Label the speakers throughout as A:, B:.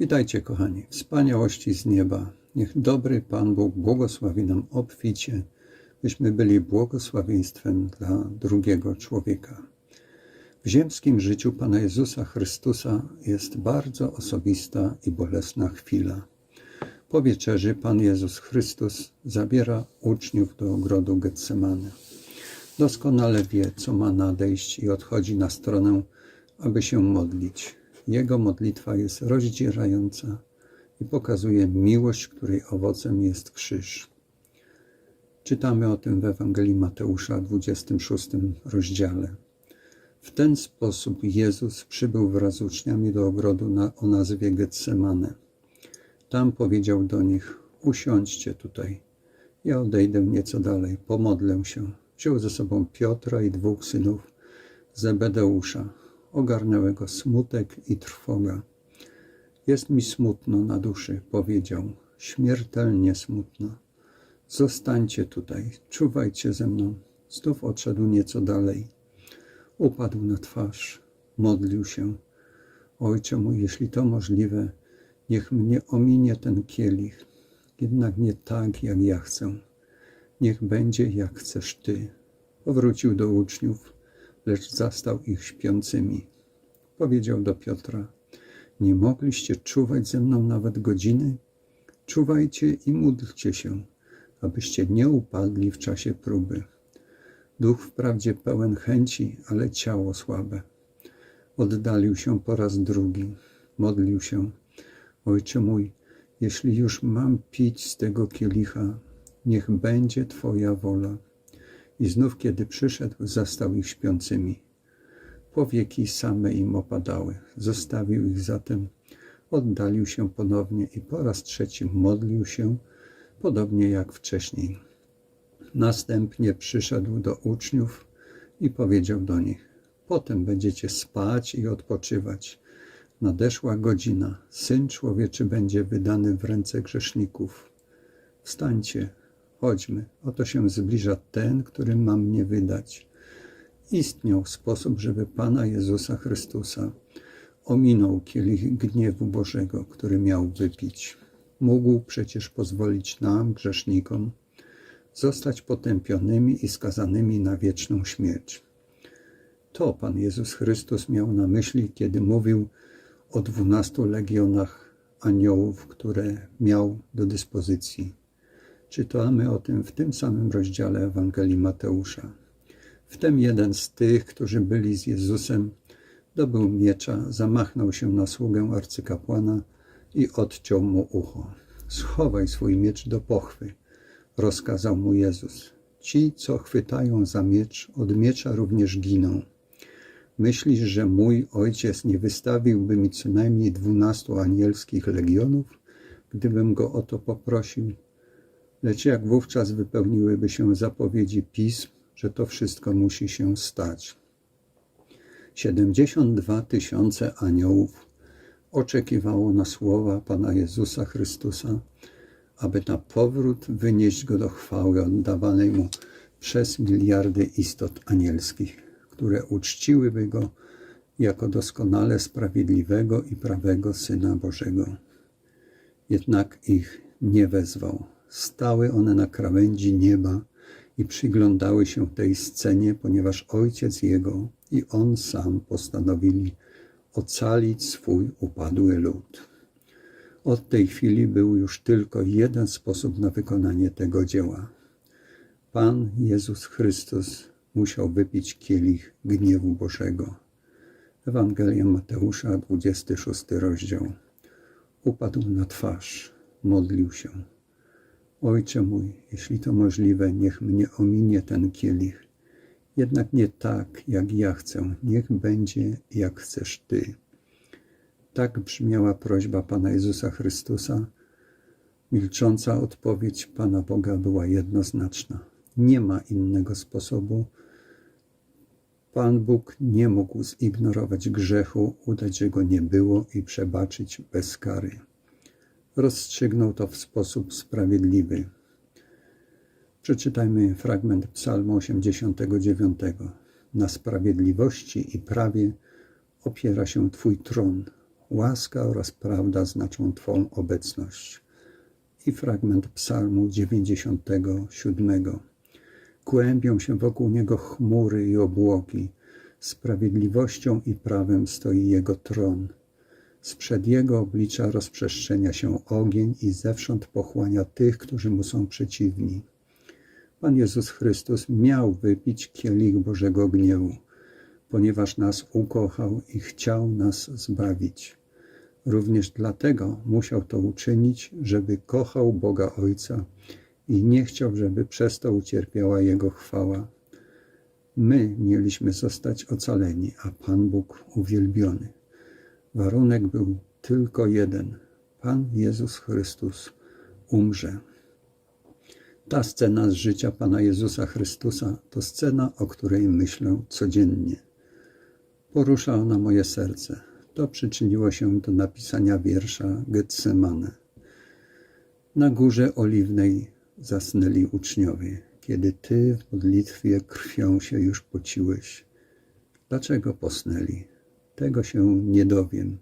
A: Witajcie, kochani. Wspaniałości z nieba. Niech dobry Pan Bóg błogosławi nam obficie, byśmy byli błogosławieństwem dla drugiego człowieka. W ziemskim życiu Pana Jezusa Chrystusa jest bardzo osobista i bolesna chwila. Po wieczerzy Pan Jezus Chrystus zabiera uczniów do ogrodu Getsemane. Doskonale wie, co ma nadejść i odchodzi na stronę, aby się modlić. Jego modlitwa jest rozdzierająca i pokazuje miłość, której owocem jest krzyż. Czytamy o tym w Ewangelii Mateusza, 26 rozdziale. W ten sposób Jezus przybył wraz z uczniami do ogrodu na, o nazwie Getsemane. Tam powiedział do nich: Usiądźcie tutaj. Ja odejdę nieco dalej, pomodlę się. Wziął ze sobą Piotra i dwóch synów Zebedeusza. Ogarnęły go smutek i trwoga. Jest mi smutno na duszy, powiedział, śmiertelnie smutno. Zostańcie tutaj, czuwajcie ze mną. Znów odszedł nieco dalej. Upadł na twarz, modlił się. Ojcze mój, jeśli to możliwe, niech mnie ominie ten kielich, jednak nie tak, jak ja chcę. Niech będzie, jak chcesz Ty. Powrócił do uczniów, lecz zastał ich śpiącymi. Powiedział do Piotra: Nie mogliście czuwać ze mną nawet godziny? Czuwajcie i módlcie się, abyście nie upadli w czasie próby. Duch wprawdzie pełen chęci, ale ciało słabe. Oddalił się po raz drugi, modlił się: Ojcze mój, jeśli już mam pić z tego kielicha, niech będzie Twoja wola. I znów, kiedy przyszedł, zastał ich śpiącymi. Powieki same im opadały. Zostawił ich zatem, oddalił się ponownie i po raz trzeci modlił się, podobnie jak wcześniej. Następnie przyszedł do uczniów i powiedział do nich: Potem będziecie spać i odpoczywać. Nadeszła godzina. Syn człowieczy będzie wydany w ręce grzeszników. Wstańcie, chodźmy. Oto się zbliża ten, który ma mnie wydać. Istniał sposób, żeby Pana Jezusa Chrystusa ominął kielich gniewu Bożego, który miał wypić. Mógł przecież pozwolić nam, grzesznikom, zostać potępionymi i skazanymi na wieczną śmierć. To Pan Jezus Chrystus miał na myśli, kiedy mówił o dwunastu legionach aniołów, które miał do dyspozycji. Czytamy o tym w tym samym rozdziale Ewangelii Mateusza. Wtem jeden z tych, którzy byli z Jezusem, dobył miecza, zamachnął się na sługę arcykapłana i odciął mu ucho. Schowaj swój miecz do pochwy, rozkazał mu Jezus. Ci, co chwytają za miecz, od miecza również giną. Myślisz, że mój ojciec nie wystawiłby mi co najmniej dwunastu anielskich legionów, gdybym go o to poprosił? Lecz jak wówczas wypełniłyby się zapowiedzi pism, że to wszystko musi się stać. 72 tysiące aniołów oczekiwało na słowa Pana Jezusa Chrystusa, aby na powrót wynieść go do chwały oddawanej mu przez miliardy istot anielskich, które uczciłyby go jako doskonale sprawiedliwego i prawego Syna Bożego. Jednak ich nie wezwał. Stały one na krawędzi nieba i przyglądały się tej scenie, ponieważ ojciec jego i on sam postanowili ocalić swój upadły lud. Od tej chwili był już tylko jeden sposób na wykonanie tego dzieła. Pan Jezus Chrystus musiał wypić kielich gniewu Bożego. Ewangelia Mateusza, 26 rozdział. Upadł na twarz, modlił się. Ojcze mój, jeśli to możliwe, niech mnie ominie ten kielich. Jednak nie tak, jak ja chcę, niech będzie, jak chcesz Ty. Tak brzmiała prośba Pana Jezusa Chrystusa. Milcząca odpowiedź Pana Boga była jednoznaczna. Nie ma innego sposobu. Pan Bóg nie mógł zignorować grzechu, udać, że go nie było i przebaczyć bez kary rozstrzygnął to w sposób sprawiedliwy. Przeczytajmy fragment Psalmu 89. Na sprawiedliwości i prawie opiera się Twój tron. łaska oraz prawda znaczą Twą obecność. I fragment Psalmu 97. Kłębią się wokół niego chmury i obłoki, sprawiedliwością i prawem stoi jego tron. Sprzed jego oblicza rozprzestrzenia się ogień i zewsząd pochłania tych, którzy mu są przeciwni. Pan Jezus Chrystus miał wypić kielich Bożego gniewu, ponieważ nas ukochał i chciał nas zbawić. Również dlatego musiał to uczynić, żeby kochał Boga Ojca i nie chciał, żeby przez to ucierpiała Jego chwała. My mieliśmy zostać ocaleni, a Pan Bóg uwielbiony. Warunek był tylko jeden: Pan Jezus Chrystus umrze. Ta scena z życia Pana Jezusa Chrystusa to scena, o której myślę codziennie. Porusza ona moje serce. To przyczyniło się do napisania wiersza Getsemane. Na górze oliwnej zasnęli uczniowie, kiedy Ty w modlitwie krwią się już pociłeś. Dlaczego posnęli? Tego się nie dowiem.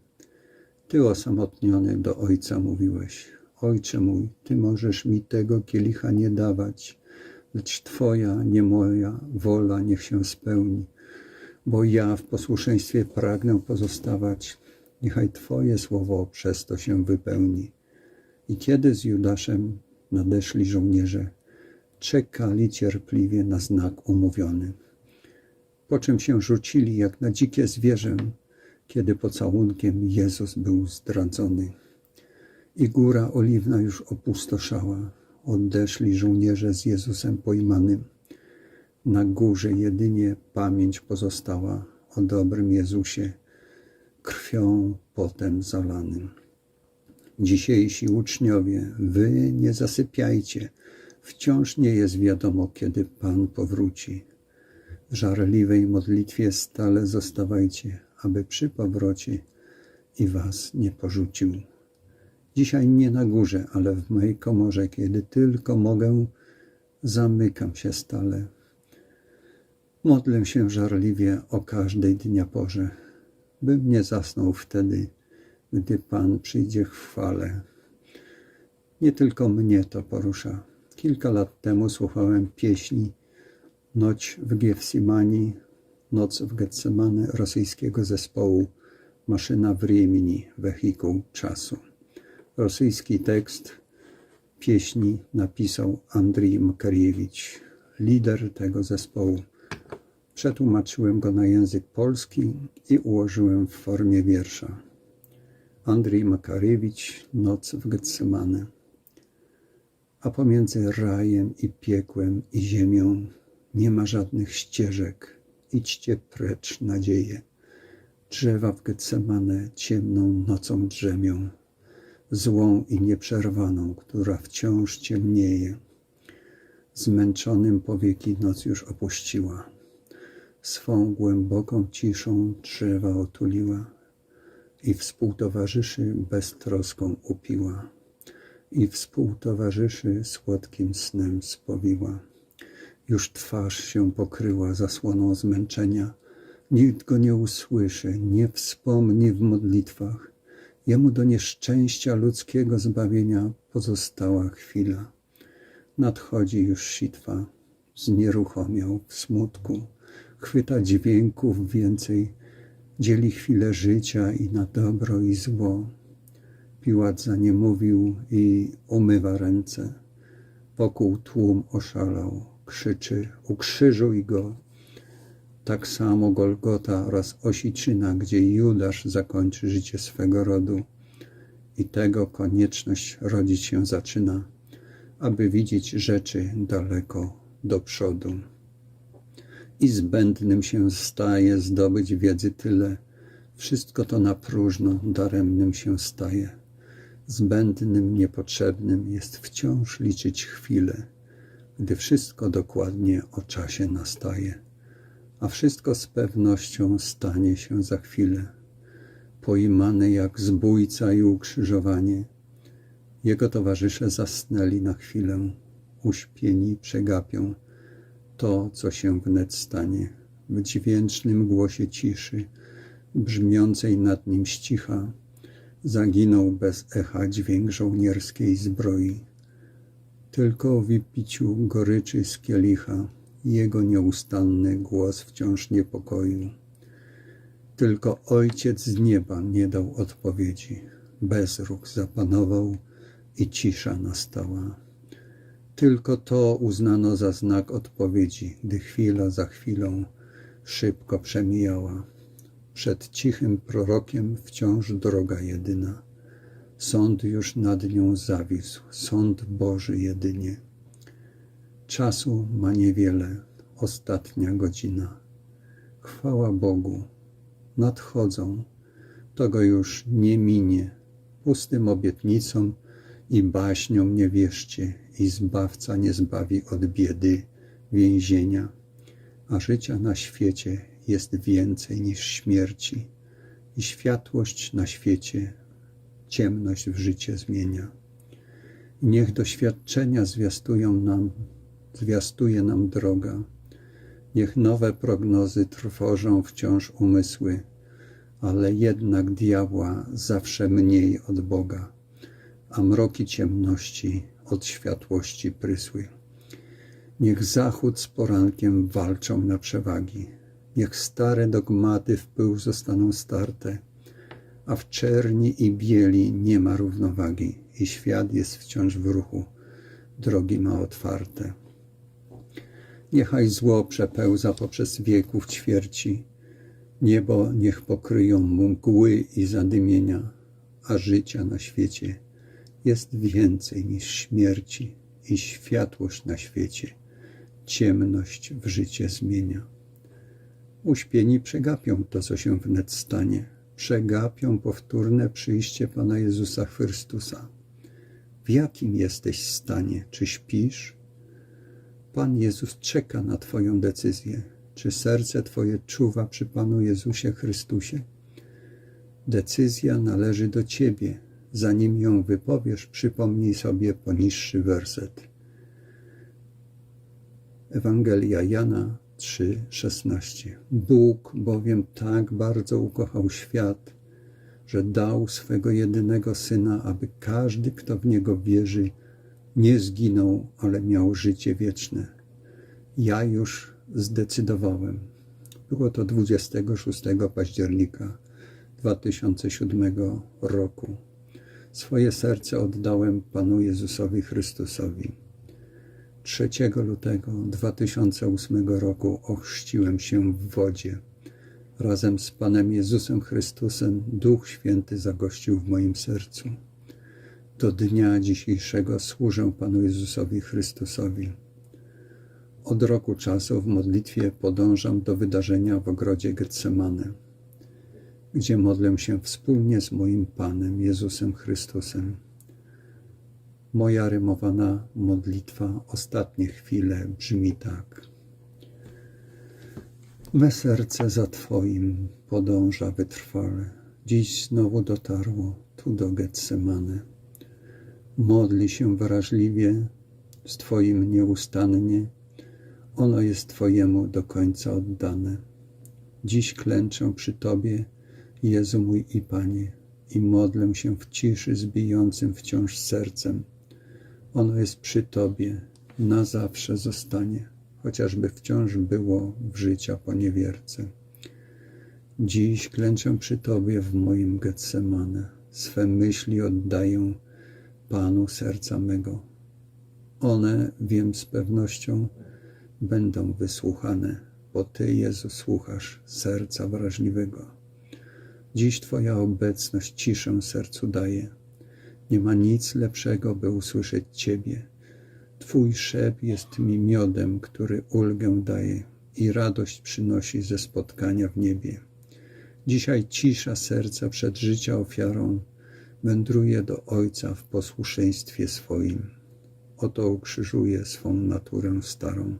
A: Ty osamotniony do Ojca mówiłeś, Ojcze mój, Ty możesz mi tego kielicha nie dawać, lecz Twoja, nie moja wola niech się spełni, bo ja w posłuszeństwie pragnę pozostawać, niechaj Twoje słowo przez to się wypełni. I kiedy z Judaszem nadeszli żołnierze, czekali cierpliwie na znak umówiony. Po czym się rzucili jak na dzikie zwierzę, kiedy pocałunkiem Jezus był zdradzony. I góra oliwna już opustoszała. Odeszli żołnierze z Jezusem pojmanym. Na górze jedynie pamięć pozostała o dobrym Jezusie, krwią potem zalanym. Dzisiejsi uczniowie, wy nie zasypiajcie, wciąż nie jest wiadomo, kiedy Pan powróci. W żarliwej modlitwie stale zostawajcie, aby przy powrocie i was nie porzucił. Dzisiaj nie na górze, ale w mojej komorze, kiedy tylko mogę, zamykam się stale. Modlę się żarliwie o każdej dnia porze, bym nie zasnął wtedy, gdy Pan przyjdzie w chwale. Nie tylko mnie to porusza. Kilka lat temu słuchałem pieśni Noć w Gefsimani, Noc w Getsemane rosyjskiego zespołu Maszyna w Riemini, wehikuł czasu. Rosyjski tekst pieśni napisał Andrii Makariewicz, lider tego zespołu. Przetłumaczyłem go na język polski i ułożyłem w formie wiersza. Andrii Makariewicz, Noc w Getsemane. A pomiędzy rajem i piekłem i ziemią nie ma żadnych ścieżek Idźcie precz nadzieję. Drzewa w Getsemane ciemną nocą drzemią, złą i nieprzerwaną, która wciąż ciemnieje. Zmęczonym powieki noc już opuściła. Swą głęboką ciszą drzewa otuliła i współtowarzyszy beztroską upiła i współtowarzyszy słodkim snem spowiła. Już twarz się pokryła zasłoną zmęczenia, nikt go nie usłyszy, nie wspomni w modlitwach. Jemu do nieszczęścia ludzkiego zbawienia pozostała chwila. Nadchodzi już sitwa, znieruchomiał w smutku, chwyta dźwięków więcej, dzieli chwilę życia i na dobro i zło. Piłat za nie mówił i umywa ręce. Wokół tłum oszalał, krzyczy, ukrzyżuj go. Tak samo Golgota oraz Osiczyna, gdzie Judasz zakończy życie swego rodu. I tego konieczność rodzić się zaczyna, aby widzieć rzeczy daleko do przodu i zbędnym się staje zdobyć wiedzy tyle. Wszystko to na próżno daremnym się staje. Zbędnym, niepotrzebnym jest wciąż liczyć chwilę, gdy wszystko dokładnie o czasie nastaje, a wszystko z pewnością stanie się za chwilę. Pojmany jak zbójca i ukrzyżowanie, jego towarzysze zasnęli na chwilę, uśpieni przegapią to, co się wnet stanie, w dźwięcznym głosie ciszy, brzmiącej nad nim ścicha, Zaginął bez echa dźwięk żołnierskiej zbroi. Tylko w wypiciu goryczy z kielicha jego nieustanny głos wciąż niepokoił. Tylko Ojciec z nieba nie dał odpowiedzi. Bezruch zapanował i cisza nastała. Tylko to uznano za znak odpowiedzi, gdy chwila za chwilą szybko przemijała. Przed cichym prorokiem wciąż droga jedyna. Sąd już nad nią zawisł, sąd Boży jedynie. Czasu ma niewiele, ostatnia godzina. Chwała Bogu, nadchodzą, to go już nie minie. Pustym obietnicom i baśniom nie wierzcie i Zbawca nie zbawi od biedy, więzienia, a życia na świecie jest więcej niż śmierci i światłość na świecie ciemność w życie zmienia. Niech doświadczenia zwiastują nam, zwiastuje nam droga. Niech nowe prognozy trwożą wciąż umysły, ale jednak diabła zawsze mniej od Boga, a mroki ciemności od światłości prysły. Niech zachód z porankiem walczą na przewagi, niech stare dogmaty w pył zostaną starte, a w czerni i bieli nie ma równowagi i świat jest wciąż w ruchu, drogi ma otwarte. Niechaj zło przepełza poprzez wieków ćwierci, niebo niech pokryją mgły i zadymienia, a życia na świecie jest więcej niż śmierci i światłość na świecie, ciemność w życie zmienia. Uśpieni przegapią to, co się wnet stanie, przegapią powtórne przyjście Pana Jezusa Chrystusa. W jakim jesteś stanie? Czy śpisz? Pan Jezus czeka na Twoją decyzję. Czy serce Twoje czuwa przy Panu Jezusie Chrystusie? Decyzja należy do Ciebie. Zanim ją wypowiesz, przypomnij sobie poniższy werset. Ewangelia Jana 3:16. Bóg bowiem tak bardzo ukochał świat, że dał swego jedynego syna, aby każdy, kto w niego wierzy, nie zginął, ale miał życie wieczne. Ja już zdecydowałem. Było to 26 października 2007 roku. Swoje serce oddałem Panu Jezusowi Chrystusowi. 3 lutego 2008 roku ochrzciłem się w wodzie. Razem z Panem Jezusem Chrystusem Duch Święty zagościł w moim sercu. Do dnia dzisiejszego służę Panu Jezusowi Chrystusowi. Od roku czasu w modlitwie podążam do wydarzenia w ogrodzie Getsemane, gdzie modlę się wspólnie z moim Panem Jezusem Chrystusem. Moja rymowana modlitwa ostatnie chwile brzmi tak. Me serce za Twoim podąża wytrwale. Dziś znowu dotarło tu do Getsemane. Modli się wrażliwie z Twoim nieustannie. Ono jest Twojemu do końca oddane. Dziś klęczę przy Tobie, Jezu mój i Panie, i modlę się w ciszy z bijącym wciąż sercem. Ono jest przy Tobie, na zawsze zostanie, chociażby wciąż było w życia poniewierce. Dziś klęczę przy Tobie w moim Getsemane, swe myśli oddaję Panu serca mego. One, wiem z pewnością, będą wysłuchane, bo Ty, Jezu, słuchasz serca wrażliwego. Dziś Twoja obecność ciszę sercu daje. Nie ma nic lepszego, by usłyszeć Ciebie. Twój szep jest mi miodem, który ulgę daje i radość przynosi ze spotkania w niebie. Dzisiaj cisza serca przed życia ofiarą wędruje do Ojca w posłuszeństwie swoim. Oto ukrzyżuje swą naturę starą,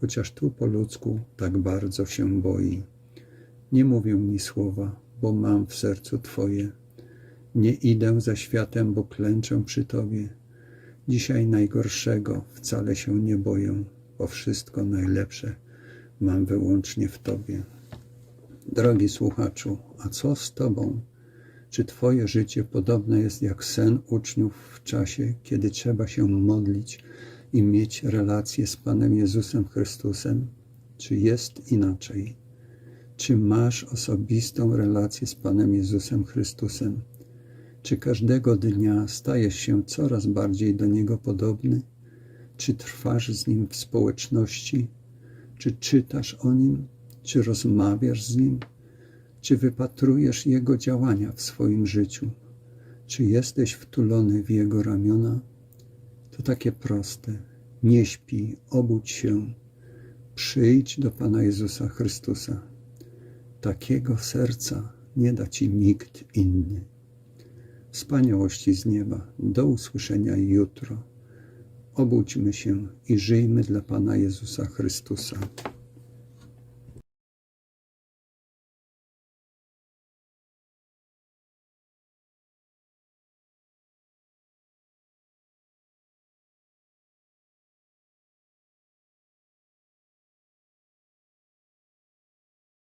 A: chociaż tu po ludzku tak bardzo się boi. Nie mówię mi słowa, bo mam w sercu Twoje. Nie idę za światem, bo klęczę przy Tobie. Dzisiaj najgorszego wcale się nie boję, bo wszystko najlepsze mam wyłącznie w Tobie. Drogi słuchaczu, a co z Tobą? Czy Twoje życie podobne jest jak sen uczniów w czasie, kiedy trzeba się modlić i mieć relację z Panem Jezusem Chrystusem? Czy jest inaczej? Czy masz osobistą relację z Panem Jezusem Chrystusem? Czy każdego dnia stajesz się coraz bardziej do Niego podobny? Czy trwasz z Nim w społeczności? Czy czytasz o Nim? Czy rozmawiasz z Nim? Czy wypatrujesz Jego działania w swoim życiu? Czy jesteś wtulony w Jego ramiona? To takie proste. Nie śpi, obudź się. Przyjdź do Pana Jezusa Chrystusa. Takiego serca nie da Ci nikt inny. Wspaniałości z nieba. Do usłyszenia jutro. Obudźmy się i żyjmy dla Pana Jezusa Chrystusa.